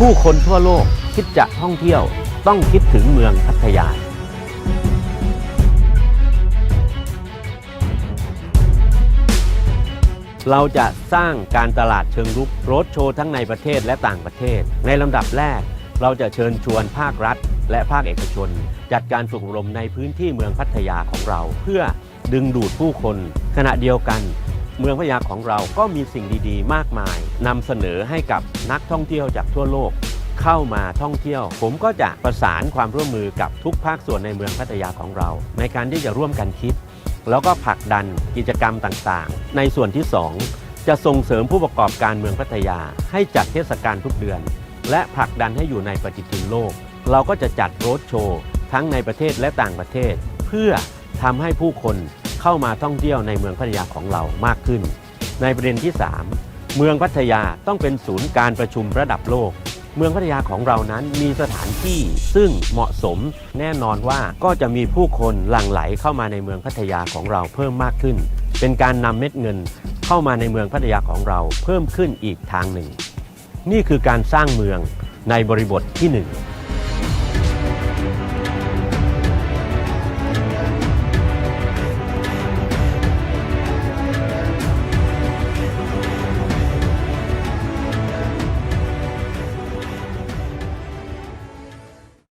ผู้คนทั่วโลกคิดจะท่องเที่ยวต้องคิดถึงเมืองพัทยาเราจะสร้างการตลาดเชิงรุกโรดโชว์ทั้งในประเทศและต่างประเทศ ในลำดับแรก เราจะเชิญชวนภาครัฐ และภาคเอกชน จัดการฝึกอบรมในพื้นที่เมืองพัทยาของเรา เพื่อดึงดูดผู้คน ขณะเดียวกัน เมืองพัทยาของเราก็มีสิ่งดีๆ มากมายนำเสนอให้กับนักท่องเที่ยวจากทั่วโลกเข้ามาท่องเที่ยว ผมก็จะประสานความร่วมมือกับทุกภาคส่วนในเมืองพัทยาของเรา ในการที่จะร่วมกันคิด แล้วก็ผลักดันกิจกรรมต่างๆ ในส่วนที่ 2 จะส่งเสริมผู้ประกอบการเมืองพัทยา ให้จัดเทศกาลทุกเดือน และผลักดันให้อยู่ในปฏิทินโลก เราก็จะจัดโรดโชว์ทั้งในประเทศและต่างประเทศ เพื่อทำให้ผู้คน เข้ามาท่องเที่ยวในเมืองพัทยาของเรามากขึ้น ในประเด็นที่ 3 เมืองพัทยาต้องเป็นศูนย์การประชุมระดับโลก เมืองพัทยาของเรานั้นมีสถานที่ซึ่งเหมาะสมแน่นอนว่าก็จะมีผู้คนหลั่งไหลเข้ามาในเมืองพัทยาของเราเพิ่มมากขึ้น เป็นการนำเม็ดเงินเข้ามาในเมืองพัทยาของเราเพิ่มขึ้นอีกทางหนึ่ง นี่คือการสร้างเมืองในบริบทที่หนึ่ง